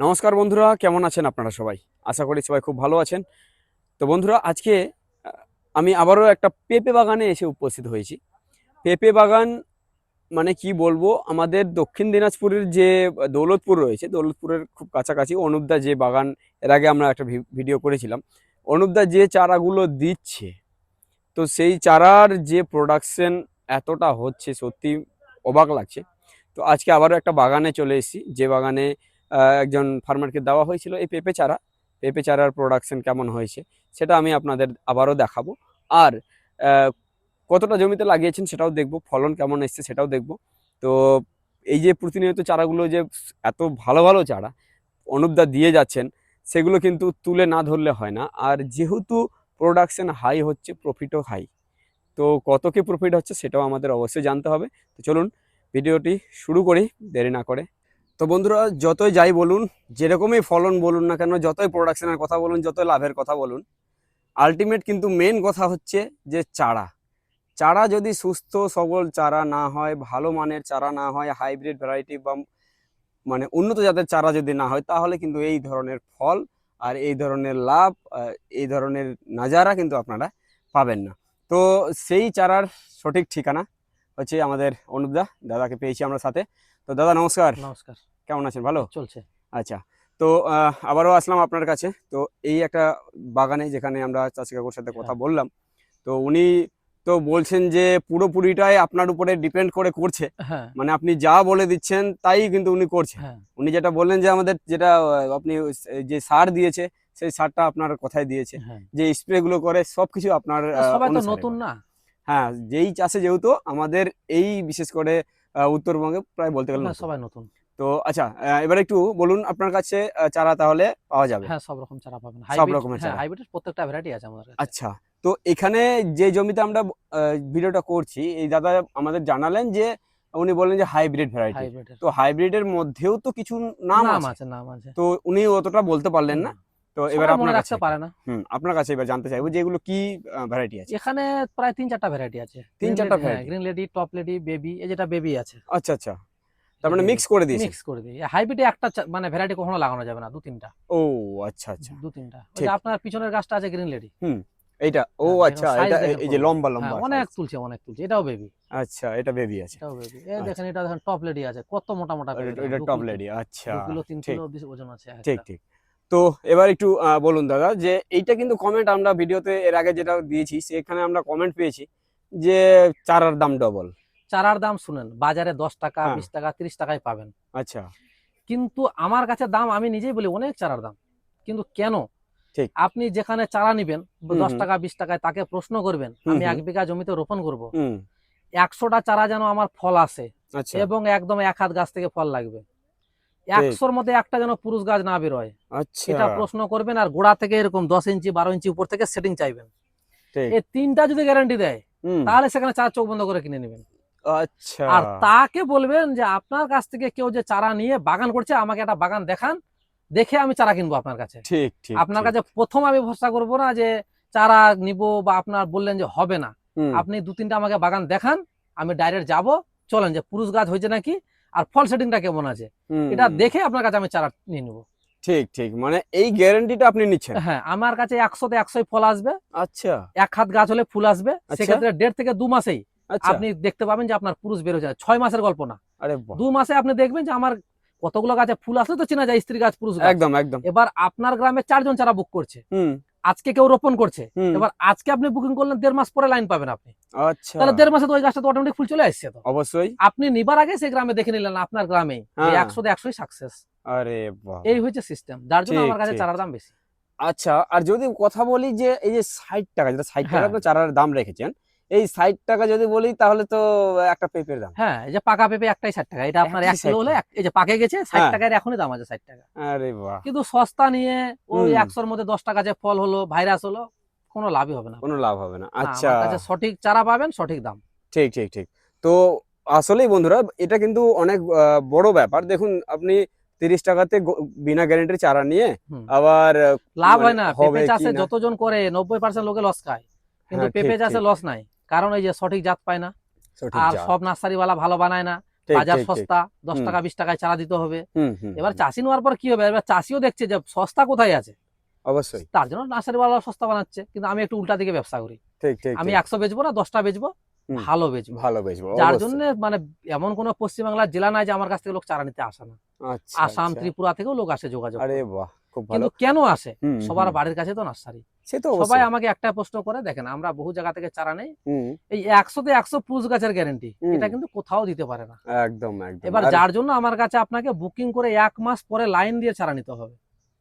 নমস্কার বন্ধুরা, কেমন আছেন আপনারা সবাই? আশা করি সবাই খুব ভালো আছেন। তো বন্ধুরা, আজকে আমি আবারও একটা পেঁপে বাগানে এসে উপস্থিত হয়েছি। পেঁপে বাগান মানে কি বলব, আমাদের দক্ষিণ দিনাজপুরের যে দৌলতপুর রয়েছে, দৌলতপুরের খুব কাছাকাছি অনুপদা যে বাগান, এর আগে আমরা একটা ভিডিও করেছিলাম। অনুপদা যে চারাগুলো দিচ্ছে, তো সেই চারার যে প্রোডাকশন এতটা হচ্ছে, সত্যি অবাক লাগছে। তো আজকে আবারও একটা বাগানে চলে এসেছি। যে বাগানে একজন ফার্মারকে দেওয়া হয়েছিল এই পেঁপে চারা। পেঁপে চারার প্রোডাকশন কেমন হয়েছে সেটা আমি আপনাদের আবারও দেখাবো। আর কতটা জমিতে লাগিয়েছেন সেটাও দেখব, ফলন কেমন এসছে সেটাও দেখব। তো, এই যে প্রতিনিয়ত চারাগুলো যে এত ভালো ভালো চারা অনুপদা দিয়ে যাচ্ছেন, সেগুলো কিন্তু তুলে না ধরলে হয় না। আর যেহেতু প্রোডাকশন হাই হচ্ছে প্রফিটও হাই তো কত কি প্রফিট হচ্ছে সেটাও আমাদের অবশ্যই জানতে হবে। তো চলুন, ভিডিওটি শুরু করি, দেরি না করে। তো বন্ধুরা, যতই যাই বলুন, যেরকমই ফলন বলুন না কেন, যতই প্রোডাকশনের কথা বলুন, যতই লাভের কথা বলুন আলটিমেট কিন্তু মেন কথা হচ্ছে যে চারা। চারা যদি সুস্থ, সবল চারা না হয়, ভালো মানের চারা না হয় হাইব্রিড ভ্যারাইটি বা মানে উন্নত জাতের চারা যদি না হয়, তাহলে কিন্তু এই ধরনের ফল আর এই ধরনের লাভ এই ধরনের নাজারা কিন্তু আপনারা পাবেন না। তো সেই চারার সঠিক ঠিকানা হচ্ছে আমাদের অনুপদা দাদাকে পেয়েছি আমরা সাথে। তো দাদা নমস্কার। নমস্কার। কেমন আছেন? ভালো? চলছে। আচ্ছা তো আবারও আসলাম আপনার কাছে। তো এই একটা বাগানে যেখানে আমরা চাষি কাকুর সাথে কথা হ্যাঁ। বললাম তো উনি তো বলছেন যে পুরোপুরিটাই আপনার উপরে ডিপেন্ড করে করছে। হ্যাঁ। মানে আপনি যা বলে দিচ্ছেন তাই কিন্তু উনি করছেন হ্যাঁ। উনি যেটা বললেন যে আমাদের যেটা আপনি যে সার দিয়েছে সেই সারটা আপনার কথায় দিয়েছে? যে স্প্রে গুলো করে সবকিছু আপনার নতুন না। হ্যাঁ যেই চাষে যেহেতু আমাদের এই বিশেষ করে উত্তরবঙ্গে প্রায় বলতে গেলে সবাই নতুন। তো আচ্ছা এবার একটু বলুন আপনার কাছে চারা তাহলে পাওয়া যাবে। হ্যাঁ সব রকম চারা পাবেন। সব রকমের হ্যাঁ চারা। হাইব্রিডের প্রত্যেকটা ভ্যারাইটি আছে আমাদের কাছে। আচ্ছা তো এখানে যে জমিতে আমরা ভিডিওটা করছি এই দাদা আমাদের জানালেন যে উনি বললেন যে হাইব্রিড ভ্যারাইটি তো হাইব্রিডের মধ্যেও তো কিছু নাম আছে। নাম আছে। তো উনি অতটা বলতে পারলেন না। তো এবার আপনার কাছে পারে না। হুম আপনার কাছে এবার জানতে চাইব যে এগুলো কি ভ্যারাইটি আছে? এখানে প্রায় তিন চারটা ভ্যারাইটি আছে। তিন চারটা variety? Green lady top lady baby এই যেটা বেবি আছে। আচ্ছা আচ্ছা। তার মানে মিক্স করে দিয়েছে মিক্স করে দিই হাইব্রিডে একটা মানে ভ্যারাইটি কখনো লাগানো যাবে না দু তিনটা ও আচ্ছা আচ্ছা। দু তিনটা ওই। আপনার পিছনের গাছটা আছে গ্রিন লেডি হুম এইটা ও হ্যাঁ, আচ্ছা এটা এই যে লম্বা লম্বা অনেক তুলছে অনেক তুলছে। এটাও বেবি আচ্ছা এটা বেবি আছে। এটাও বেবি এই আচ্ছা। দেখেন এটা দেখেন টপ লেডি আছে। কত মোটা মোটা এটা টপ লেডি আচ্ছা দু কিলো তিন কিলো ওজন আছে ঠিক ঠিক। তো এবার একটু বলুন দাদা যে এইটা কিন্তু কমেন্ট আমরা ভিডিওতে এর আগে যেটা দিয়েছি সেখানে আমরা কমেন্ট পেয়েছি যে চারার দাম ডবল চারার দাম শুনেন বাজারে দশ টাকা হ্যাঁ। বিশ টাকা তিরিশ টাকায় পাবেন। আচ্ছা। কিন্তু আমার কাছে দাম আমি নিজেই বলি অনেক চারার দাম। কিন্তু কেন? ঠিক। আপনি যেখানে চারা নিবেন দশ টাকা বিশ টাকায় তাকে প্রশ্ন করবেন আমি এক বিঘা জমিতে রোপণ করব। একশোটা চারা যেন আমার ফল আসে আচ্ছা। এবং একদম এক হাত গাছ থেকে ফল লাগবে। একশোর মধ্যে একটা যেন পুরুষ গাছ না বেরোয়। আচ্ছা। এটা প্রশ্ন করবেন আর গোড়া থেকে এরকম দশ ইঞ্চি বারো ইঞ্চি উপর থেকে সেটিং চাইবেন। এই তিনটা যদি গ্যারান্টি দেয় তাহলে সেখানে চারা চোখ বন্ধ করে কিনে নেবেন। আচ্ছা। আর তাকে বলবেন যে আপনার কাছ থেকে কেউ যে চারা নিয়ে বাগান করছে আমাকে একটা বাগান দেখান দেখে আমি চারা কিনবো আপনার কাছে। ঠিক ঠিক আপনার কাছে প্রথম আমি ভরসা করব না যে চারা নিব বা আপনার বললেন যে হবে না। আপনি দু তিনটা আমাকে বাগান দেখান আমি ডাইরেক্ট যাব। চলেন যে পুরুষ গাছ হয়েছে নাকি আর ফল সেটিংটা কেমন আছে? এটা দেখে আপনার কাছে আমি চারা নিয়ে নেব। ঠিক ঠিক মানে এই গ্যারান্টিটা আপনি নিচ্ছেন? হ্যাঁ আমার কাছে একশোতে একশোই ফল আসবে। আচ্ছা। এক হাত গাছ হলে ফুল আসবে। আচ্ছা। সেক্ষেত্রে দেড় থেকে দু মাসেই আচ্ছা। আপনি দেখতে পাবেন যে আপনার পুরুষ বেরো যায় ছয় মাসের গল্প না। আরে দু মাসে আপনি দেখবেন যে আমার কতগুলো গাছে ফুল আসলে তো চেনা যায় স্ত্রী গাছ পুরুষ একদম একদম। এবার আপনার গ্রামে চারজন চারা বুক করছে। আজকে কেউ রোপণ করছে এবার আজকে আপনি বুকিং করলেন দেড় মাস পরে লাইন পাবেন আপনি। আচ্ছা। তাহলে দেড় মাসে তো ওই গাছটা তো অটোমেটিক ফুল চলে আসছে তো। অবশ্যই। আপনি নিবার আগে সেই গ্রামে দেখে নিলেন আপনার গ্রামে একশো একশো একশোই সাকসেস আরে এই হচ্ছে সিস্টেম যার জন্য আমার কাছে চারার দাম বেশি। আচ্ছা আর যদি কথা বলি যে এই যে ষাট টাকা যেটা ষাট টাকা হ্যাঁ। চারার দাম রেখেছেন এই ষাট টাকা যদি বলি তাহলে তো একটা পেঁপের দাম। হ্যাঁ এই যে পাকা পেঁপে একটাই ষাট টাকা। এটা আপনার এক কিলো হলে এই যে পাকে গেছে ষাট হ্যাঁ। টাকার এখনই দাম আছে ষাট টাকা। আরে বাহ। কিন্তু সস্তা নিয়ে ওই একশোর মধ্যে দশ টাকা যে ফল হলো ভাইরাস হলো কোনো লাভই হবে না। কোনো লাভ হবে না। আচ্ছা। সঠিক চারা পাবেন সঠিক দাম। ঠিক ঠিক ঠিক। তো আসলেই বন্ধুরা এটা কিন্তু অনেক বড় ব্যাপার। দেখুন আপনি তিরিশ টাকাতে বিনা গ্যারেন্টির চারা নিয়ে আবার লাভ মানে হয় না। পেঁপে চাষে। যতজন করে নব্বই পার্সেন্ট লোকে লস খায়। কিন্তু হ্যাঁ, পেঁপে চাষে লস নাই। কারণ এই যে সঠিক জাত পায় না। আর সব নার্সারি ওয়ালা ভালো বানায় না। বাজার। সস্তা দশ টাকা বিশ টাকায় চারা দিতে হবে। এবার চাষি নেওয়ার পর কি হবে? এবার চাষিও দেখছে যে সস্তা কোথায় আছে। অবশ্যই। তার জন্য নার্সারি ওয়ালা সস্তা বানাচ্ছে। কিন্তু আমি একটু উল্টা দিকে ব্যবসা করি। আমি একশো বেচবো না দশটা বেচবো ভালো বেচবো। ভালো বেচবো যার। জন্য মানে এমন কোনো পশ্চিমবাংলার জেলা নাই যে আমার কাছ থেকে লোক চারা নিতে আসে না। আচ্ছা আসাম আচ্ছা। ত্রিপুরা থেকেও লোক আসে যোগাযোগ আরে বাহ খুব ভালো। কিন্তু কেন আসে? সবার বাড়ির কাছে তো নার্সারি। সে তো সবাই আমাকে একটা প্রশ্ন করে দেখেন আমরা বহু জায়গা থেকে চারা নেই। এই একশোতে একশো পুষ গাছের গ্যারেন্টি এটা কিন্তু কোথাও দিতে পারে না। একদম একদম। এবার যার জন্য আমার কাছে আপনাকে বুকিং করে এক মাস পরে লাইন দিয়ে চারা নিতে হবে।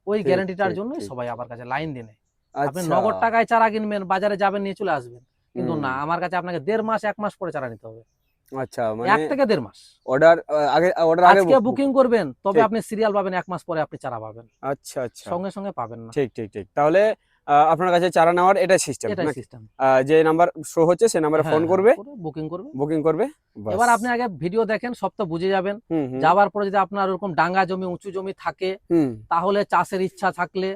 ওই গ্যারেন্টিটার জন্যই সবাই আমার কাছে লাইন দিয়ে। নেয় আপনি আচ্ছা, নগদ টাকায় চারা কিনবেন বাজারে যাবেন নিয়ে চলে আসবেন। কিন্তু না আমার কাছে আপনাকে দেড় মাস এক মাস পরে চারা নিতে হবে। আচ্ছা এক মানে থেকে দেড় মাস। অর্ডার আগে অর্ডার আগে আজকে বুকিং করবেন তবে আপনি সিরিয়াল পাবেন এক মাস পরে আপনি চারা পাবেন। আচ্ছা আচ্ছা। সঙ্গে সঙ্গে পাবেন না। ঠিক ঠিক ঠিক। তাহলে আপনার কাছে চারা নেওয়ার এটা সিস্টেম সিস্টেম যে নাম্বার শো হচ্ছে সেই নাম্বারে ফোন করবে বুকিং করবে। বুকিং করবে এবার আপনি আগে ভিডিও দেখেন সব তো বুঝে যাবেন। যাওয়ার পরে যদি আপনার ওরকম ডাঙ্গা জমি উঁচু জমি থাকে তাহলে চাষের ইচ্ছা থাকলে।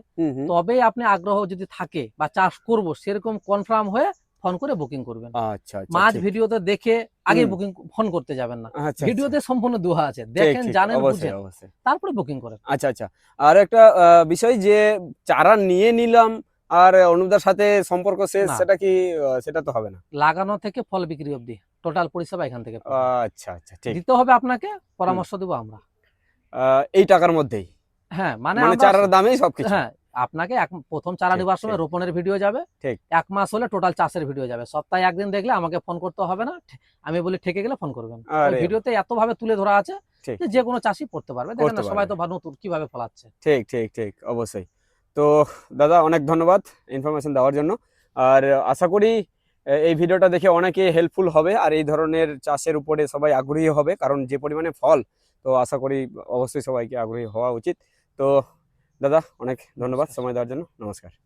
তবেই আপনি আগ্রহ যদি থাকে বা চাষ করব সেরকম কনফার্ম হয়ে ফোন করে বুকিং করবেন। আচ্ছা আচ্ছা মাঝ ঠিক। ভিডিওতে দেখে আগে বুকিং ফোন করতে যাবেন না। আচ্ছা, ভিডিওতে সম্পূর্ণ দুহা আছে। আচ্ছা। দেখেন জানেন বুঝেন। তারপরে বুকিং করেন। আচ্ছা আচ্ছা। আর একটা বিষয় যে চারা নিয়ে নিলাম আর অনুদার সাথে সম্পর্ক শেষ সেটা কি সেটা তো হবে না। লাগানো থেকে ফল বিক্রি অবধি টোটাল পরিষেবা এখান থেকে আচ্ছা আচ্ছা ঠিক। দিতে হবে আপনাকে পরামর্শ দেবো আমরা। এই টাকার মধ্যেই? হ্যাঁ মানে মানে চারার দামেই সবকিছু? হ্যাঁ আপনাকে এক প্রথম চারা নেবার সময়। রোপণের ভিডিও যাবে। ঠিক। এক মাস হলে টোটাল চাষের ভিডিও যাবে। সপ্তাহে একদিন দেখলে আমাকে ফোন করতে হবে না। আমি বলি ঠেকে গেলে ফোন করবেন। ভিডিওতে এত ভাবে তুলে ধরা আছে। যে কোনো চাষি পড়তে পারবে। দেখেন সবাই। তো নতুন কীভাবে ফলাচ্ছে। ঠিক ঠিক ঠিক অবশ্যই। তো দাদা অনেক ধন্যবাদ ইনফরমেশন দেওয়ার জন্য। আর আশা করি এই ভিডিওটা দেখে অনেকে হেল্পফুল হবে আর এই ধরনের চাষের উপরে সবাই আগ্রহী হবে কারণ যে পরিমাণে ফল তো আশা করি অবশ্যই সবাইকে আগ্রহী হওয়া উচিত। তো দাদা অনেক ধন্যবাদ সময় দেওয়ার জন্য। নমস্কার।